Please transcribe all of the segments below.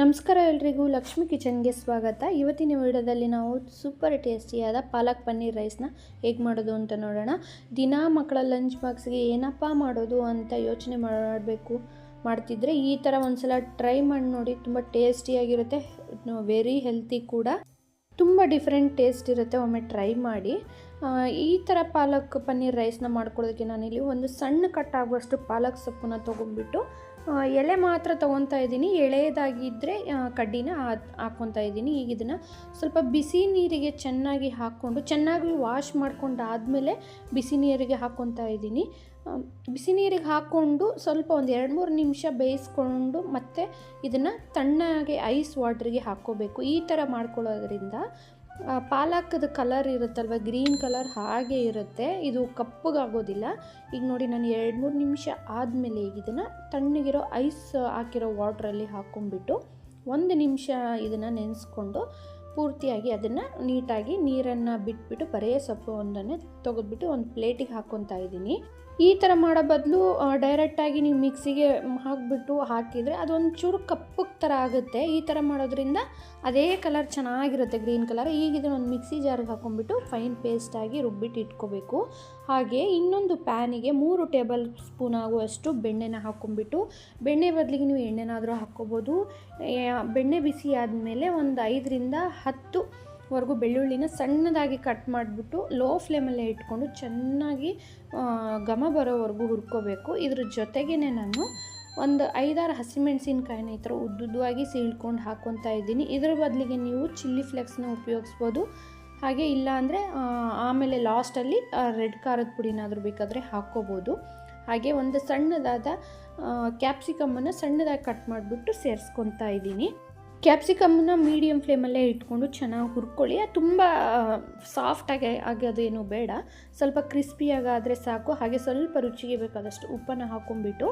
ನಮಸ್ಕಾರ ಎಲ್ರಿಗೂ, ಲಕ್ಷ್ಮಿ ಕಿಚನ್ಗೆ ಸ್ವಾಗತ. ಇವತ್ತಿನ ವಿಡಿಯೋದಲ್ಲಿ ನಾವು ಸೂಪರ್ ಟೇಸ್ಟಿಯಾದ ಪಾಲಕ್ ಪನ್ನೀರ್ ರೈಸ್ನ ಹೇಗೆ ಮಾಡೋದು ಅಂತ ನೋಡೋಣ. ದಿನ ಮಕ್ಕಳ ಲಂಚ್ ಬಾಕ್ಸ್ಗೆ ಏನಪ್ಪ ಮಾಡೋದು ಅಂತ ಯೋಚನೆ ಮಾಡಬೇಕು, ಮಾಡ್ತಿದ್ರೆ ಈ ಥರ ಒಂದ್ಸಲ ಟ್ರೈ ಮಾಡಿ ನೋಡಿ. ತುಂಬ ಟೇಸ್ಟಿಯಾಗಿರುತ್ತೆ ವೆರಿ ಹೆಲ್ತಿ ಕೂಡ. ತುಂಬ ಡಿಫ್ರೆಂಟ್ ಟೇಸ್ಟ್ ಇರುತ್ತೆ, ಒಮ್ಮೆ ಟ್ರೈ ಮಾಡಿ. ಈ ಥರ ಪಾಲಕ್ ಪನ್ನೀರ್ ರೈಸ್ನ ಮಾಡ್ಕೊಳ್ಳೋದಕ್ಕೆ ನಾನಿಲ್ಲಿ ಒಂದು ಸಣ್ಣ ಕಟ್ ಆಗುವಷ್ಟು ಪಾಲಕ್ ಸೊಪ್ಪನ್ನ ತೊಗೊಂಡ್ಬಿಟ್ಟು ಎಲೆ ಮಾತ್ರ ತೊಗೊತಾ ಇದ್ದೀನಿ. ಎಳೆಯದಾಗಿದ್ದರೆ ಕಡ್ಡಿನ ಹಾಕ್- ಹಾಕ್ಕೊತಾ ಇದ್ದೀನಿ. ಈಗ ಇದನ್ನು ಸ್ವಲ್ಪ ಬಿಸಿ ನೀರಿಗೆ ಚೆನ್ನಾಗಿ ಹಾಕ್ಕೊಂಡು, ಚೆನ್ನಾಗಿ ವಾಶ್ ಮಾಡ್ಕೊಂಡು ಆದಮೇಲೆ ಬಿಸಿ ನೀರಿಗೆ ಹಾಕ್ಕೊತಾ ಇದ್ದೀನಿ. ಬಿಸಿ ನೀರಿಗೆ ಹಾಕ್ಕೊಂಡು ಸ್ವಲ್ಪ ಒಂದು ಎರಡು ಮೂರು ನಿಮಿಷ ಬೇಯಿಸ್ಕೊಂಡು ಮತ್ತೆ ಇದನ್ನು ತಣ್ಣಗೆ ಐಸ್ ವಾಟ್ರಿಗೆ ಹಾಕ್ಕೋಬೇಕು. ಈ ಥರ ಮಾಡ್ಕೊಳ್ಳೋದ್ರಿಂದ ಪಾಲಕದ ಕಲರ್ ಇರುತ್ತಲ್ವ ಗ್ರೀನ್ ಕಲರ್ ಹಾಗೆ ಇರುತ್ತೆ. ಇದು ಕಪ್ಪಗಾಗೋದಿಲ್ಲ. ಈಗ ನೋಡಿ, ನಾನು ಎರಡು ಮೂರು ನಿಮಿಷ ಆದಮೇಲೆ ಈಗ ಇದನ್ನು ತಣ್ಣಗಿರೋ ಐಸ್ ಹಾಕಿರೋ ವಾಟ್ರಲ್ಲಿ ಹಾಕ್ಕೊಂಡ್ಬಿಟ್ಟು ಒಂದು ನಿಮಿಷ ಇದನ್ನು ನೆನೆಸ್ಕೊಂಡು ಪೂರ್ತಿಯಾಗಿ ಅದನ್ನು ನೀಟಾಗಿ ನೀರನ್ನು ಬಿಟ್ಬಿಟ್ಟು ಬರೇ ಸೊಪ್ಪು ಒಂದನ್ನೇ ತೆಗೆದ್ಬಿಟ್ಟು ಒಂದು ಪ್ಲೇಟಿಗೆ ಹಾಕ್ಕೊತಾ ಇದ್ದೀನಿ ಈ ಥರ ಮಾಡೋ ಬದಲು ಡೈರೆಕ್ಟಾಗಿ ನೀವು ಮಿಕ್ಸಿಗೆ ಹಾಕಿಬಿಟ್ಟು ಹಾಕಿದರೆ ಅದೊಂದು ಚೂರು ಕಪ್ಪಗೆ ಥರ ಆಗುತ್ತೆ. ಈ ಥರ ಮಾಡೋದ್ರಿಂದ ಅದೇ ಕಲರ್ ಚೆನ್ನಾಗಿರುತ್ತೆ ಗ್ರೀನ್ ಕಲರ್ ಈಗ ಇದನ್ನ ಒಂದು ಮಿಕ್ಸಿ ಜಾರಿಗೆ ಹಾಕೊಂಡ್ಬಿಟ್ಟು ಫೈನ್ ಪೇಸ್ಟಾಗಿ ರುಬ್ಬಿಟ್ಟು ಇಟ್ಕೋಬೇಕು. ಹಾಗೆ ಇನ್ನೊಂದು ಪ್ಯಾನಿಗೆ ಮೂರು ಟೇಬಲ್ ಸ್ಪೂನ್ ಆಗುವಷ್ಟು ಬೆಣ್ಣೆನ ಹಾಕ್ಕೊಂಬಿಟ್ಟು ಬೆಣ್ಣೆ ಬದಲಿಗೆ ನೀವು ಎಣ್ಣೆನಾದರೂ ಹಾಕ್ಕೋಬೋದು. ಬೆಣ್ಣೆ ಬಿಸಿ ಆದಮೇಲೆ ಒಂದು ಐದರಿಂದ ಹತ್ತು ವರೆಗೂ ಬೆಳ್ಳುಳ್ಳಿನ ಸಣ್ಣದಾಗಿ ಕಟ್ ಮಾಡಿಬಿಟ್ಟು ಲೋ ಫ್ಲೇಮಲ್ಲೇ ಇಟ್ಕೊಂಡು ಚೆನ್ನಾಗಿ ಘಮ ಬರೋವರೆಗೂ ಹುರ್ಕೋಬೇಕು. ಇದ್ರ ಜೊತೆಗೇ ನಾನು ಒಂದು ಐದಾರು ಹಸಿಮೆಣಸಿನ್ಕಾಯಿನ ಈ ಥರ ಉದ್ದುದ್ದವಾಗಿ ಸೀಳ್ಕೊಂಡು ಹಾಕ್ಕೊತಾ ಇದ್ದೀನಿ. ಇದ್ರ ಬದಲಿಗೆ ನೀವು ಚಿಲ್ಲಿ ಫ್ಲೆಕ್ಸ್ನ ಉಪಯೋಗಿಸ್ಬೋದು. ಹಾಗೆ ಇಲ್ಲ ಅಂದರೆ ಆಮೇಲೆ ಲಾಸ್ಟಲ್ಲಿ ರೆಡ್ ಖಾರದ ಪುಡಿನಾದರೂ ಬೇಕಾದರೆ ಹಾಕ್ಕೋಬೋದು. ಹಾಗೆ ಒಂದು ಸಣ್ಣದಾದ ಕ್ಯಾಪ್ಸಿಕಮ್ಮನ್ನು ಸಣ್ಣದಾಗಿ ಕಟ್ ಮಾಡಿಬಿಟ್ಟು ಸೇರಿಸ್ಕೊತಾ ಇದ್ದೀನಿ. ಕ್ಯಾಪ್ಸಿಕಮ್ನ ಮೀಡಿಯಮ್ ಫ್ಲೇಮಲ್ಲೇ ಇಟ್ಕೊಂಡು ಚೆನ್ನಾಗಿ ಹುರ್ಕೊಳ್ಳಿ. ಅದು ತುಂಬ ಸಾಫ್ಟಾಗಿ ಆಗೋದೇನು ಬೇಡ. ಸ್ವಲ್ಪ ಕ್ರಿಸ್ಪಿಯಾಗಾದರೆ ಸಾಕು. ಹಾಗೆ ಸ್ವಲ್ಪ ರುಚಿಗೆ ಬೇಕಾದಷ್ಟು ಉಪ್ಪನ್ನು ಹಾಕೊಂಡ್ಬಿಟ್ಟು,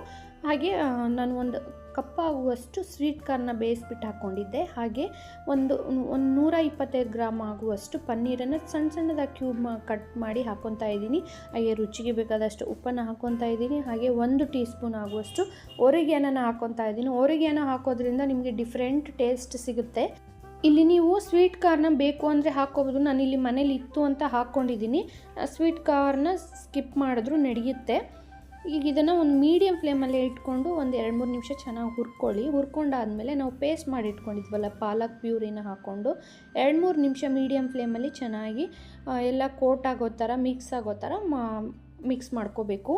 ಹಾಗೆ ನಾನು ಒಂದು ಕಪ್ಪಾಗುವಷ್ಟು ಸ್ವೀಟ್ ಕಾರ್ನ ಬೇಯಿಸ್ಬಿಟ್ಟು ಹಾಕ್ಕೊಂಡಿದ್ದೆ ಹಾಗೆ ಒಂದು ಒಂದು ನೂರ ಇಪ್ಪತ್ತೈದು ಗ್ರಾಮ್ ಆಗುವಷ್ಟು ಪನ್ನೀರನ್ನು ಸಣ್ಣ ಸಣ್ಣದಾಗಿ ಕ್ಯೂಬ್ ಮಾ, ಕಟ್ ಮಾಡಿ ಹಾಕ್ಕೊತಾ ಇದ್ದೀನಿ. ಹಾಗೆ ರುಚಿಗೆ ಬೇಕಾದಷ್ಟು ಉಪ್ಪನ್ನು ಹಾಕ್ಕೊತಾ ಇದ್ದೀನಿ. ಹಾಗೆ ಒಂದು ಟೀ ಸ್ಪೂನ್ ಆಗುವಷ್ಟು ಒರಿಗ್ಯಾನನ ಹಾಕ್ಕೊತಾ ಇದ್ದೀನಿ. ಒರಿಗ್ಯಾನ ಹಾಕೋದ್ರಿಂದ ನಿಮಗೆ ಡಿಫ್ರೆಂಟ್ ಟೇಸ್ಟ್ ಸಿಗುತ್ತೆ. ಇಲ್ಲಿ ನೀವು ಸ್ವೀಟ್ ಕಾರ್ನ ಬೇಕು ಅಂದರೆ ಹಾಕೋಬೋದು ನಾನು ಇಲ್ಲಿ ಮನೇಲಿ ಇತ್ತು ಅಂತ ಹಾಕ್ಕೊಂಡಿದ್ದೀನಿ ಸ್ವೀಟ್ ಕಾರ್ನ ಸ್ಕಿಪ್ ಮಾಡಿದ್ರೂ, ನಡೆಯುತ್ತೆ. ಈಗ ಇದನ್ನು ಒಂದು ಮೀಡಿಯಮ್ ಫ್ಲೇಮಲ್ಲೇ ಇಟ್ಕೊಂಡು ಒಂದು ಎರಡು ಮೂರು ನಿಮಿಷ ಚೆನ್ನಾಗಿ ಹುರ್ಕೊಳ್ಳಿ. ಹುರ್ಕೊಂಡಾದಮೇಲೆ ನಾವು ಪೇಸ್ಟ್ ಮಾಡಿ ಇಟ್ಕೊಂಡಿದ್ವಲ್ಲ, ಪಾಲಕ್ ಪ್ಯೂರಿನ ಹಾಕ್ಕೊಂಡು ಎರಡು ಮೂರು ನಿಮಿಷ ಮೀಡಿಯಮ್ ಫ್ಲೇಮಲ್ಲಿ ಚೆನ್ನಾಗಿ ಎಲ್ಲ ಕೋಟ್ ಆಗೋ ಥರ ಮಿಕ್ಸ್ ಆಗೋ ಥರ ಮಿಕ್ಸ್ ಮಾಡ್ಕೋಬೇಕು.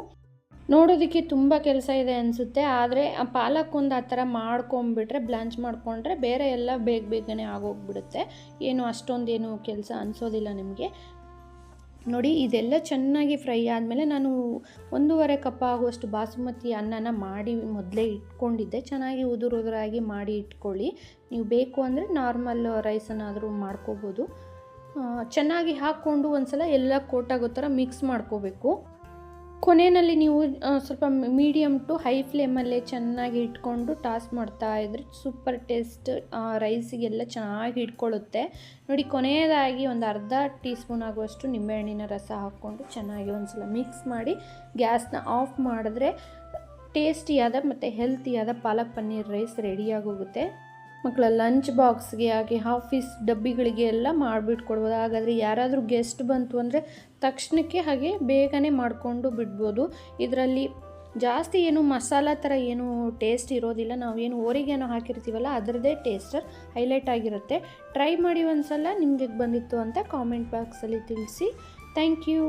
ನೋಡೋದಕ್ಕೆ ತುಂಬ ಕೆಲಸ ಇದೆ ಅನಿಸುತ್ತೆ, ಆದರೆ ಪಾಲಕ್ ಒಂದು ಆ ಥರ ಮಾಡ್ಕೊಂಬಿಟ್ರೆ ಬ್ಲಾಂಚ್ ಮಾಡಿಕೊಂಡ್ರೆ ಬೇರೆ ಎಲ್ಲ ಬೇಗ ಬೇಗನೆ ಆಗೋಗ್ಬಿಡುತ್ತೆ. ಏನು ಅಷ್ಟೊಂದೇನು ಕೆಲಸ ಅನಿಸೋದಿಲ್ಲ ನಿಮಗೆ. ನೋಡಿ, ಇದೆಲ್ಲ ಚೆನ್ನಾಗಿ ಫ್ರೈ ಆದಮೇಲೆ ನಾನು ಒಂದೂವರೆ ಕಪ್ ಆಗುವಷ್ಟು ಬಾಸುಮತಿ ಅನ್ನನ ಮಾಡಿ ಮೊದಲೇ ಇಟ್ಕೊಂಡಿದ್ದೆ. ಚೆನ್ನಾಗಿ ಉದುರು ಉದುರಾಗಿ ಮಾಡಿ ಇಟ್ಕೊಳ್ಳಿ. ನೀವು ಬೇಕು ಅಂದರೆ ನಾರ್ಮಲ್ ರೈಸನ್ನಾದರೂ ಮಾಡ್ಕೋಬೋದು. ಚೆನ್ನಾಗಿ ಹಾಕ್ಕೊಂಡು ಒಂದು ಸಲ ಎಲ್ಲ ಕೋಟಾಗೋ ಥರ ಮಿಕ್ಸ್ ಮಾಡ್ಕೋಬೇಕು. ಕೊನೆಯಲ್ಲಿ ನೀವು ಸ್ವಲ್ಪ ಮೀಡಿಯಮ್ ಟು ಹೈ ಫ್ಲೇಮಲ್ಲೇ ಚೆನ್ನಾಗಿ ಇಟ್ಕೊಂಡು ಟಾಸ್ ಮಾಡ್ತಾ ಇದ್ರೆ ಸೂಪರ್ ಟೇಸ್ಟ್ ರೈಸಿಗೆಲ್ಲ ಚೆನ್ನಾಗಿ ಇಟ್ಕೊಳ್ಳುತ್ತೆ. ನೋಡಿ, ಕೊನೆಯದಾಗಿ ಒಂದು ಅರ್ಧ ಟೀ ಸ್ಪೂನ್ ಆಗುವಷ್ಟು ನಿಂಬೆಹಣ್ಣಿನ ರಸ ಹಾಕ್ಕೊಂಡು ಚೆನ್ನಾಗಿ ಒಂದ್ಸಲ ಮಿಕ್ಸ್ ಮಾಡಿ ಗ್ಯಾಸ್ನ ಆಫ್ ಮಾಡಿದ್ರೆ ಟೇಸ್ಟಿಯಾದ ಮತ್ತು ಹೆಲ್ತಿಯಾದ ಪಾಲಕ್ ಪನ್ನೀರ್ ರೈಸ್ ರೆಡಿಯಾಗೋಗುತ್ತೆ ಮಕ್ಕಳ ಲಂಚ್ ಬಾಕ್ಸ್ಗೆ ಹಾಗೆ ಆಫೀಸ್ ಡಬ್ಬಿಗಳಿಗೆ ಎಲ್ಲ ಮಾಡಿಬಿಟ್ಟು ಕೊಡ್ಬೋದು. ಹಾಗಾದರೆ ಯಾರಾದರೂ ಗೆಸ್ಟ್ ಬಂತು ಅಂದರೆ ತಕ್ಷಣಕ್ಕೆ ಹಾಗೆ ಬೇಗನೆ ಮಾಡಿಕೊಂಡು ಬಿಡ್ಬೋದು. ಇದರಲ್ಲಿ ಜಾಸ್ತಿ ಏನು ಮಸಾಲ ಥರ ಏನು ಟೇಸ್ಟ್ ಇರೋದಿಲ್ಲ. ನಾವು ಏನು ಓರಿಗೇನೋ ಹಾಕಿರ್ತೀವಲ್ಲ, ಅದರದ್ದೇ ಟೇಸ್ಟ್ ಹೈಲೈಟ್ ಆಗಿರುತ್ತೆ. ಟ್ರೈ ಮಾಡಿ ಒಂದು ಸಲ ನಿಮಗೆ ಬಂದಿತ್ತು ಅಂತ ಕಾಮೆಂಟ್ ಬಾಕ್ಸಲ್ಲಿ ತಿಳಿಸಿ. Thank you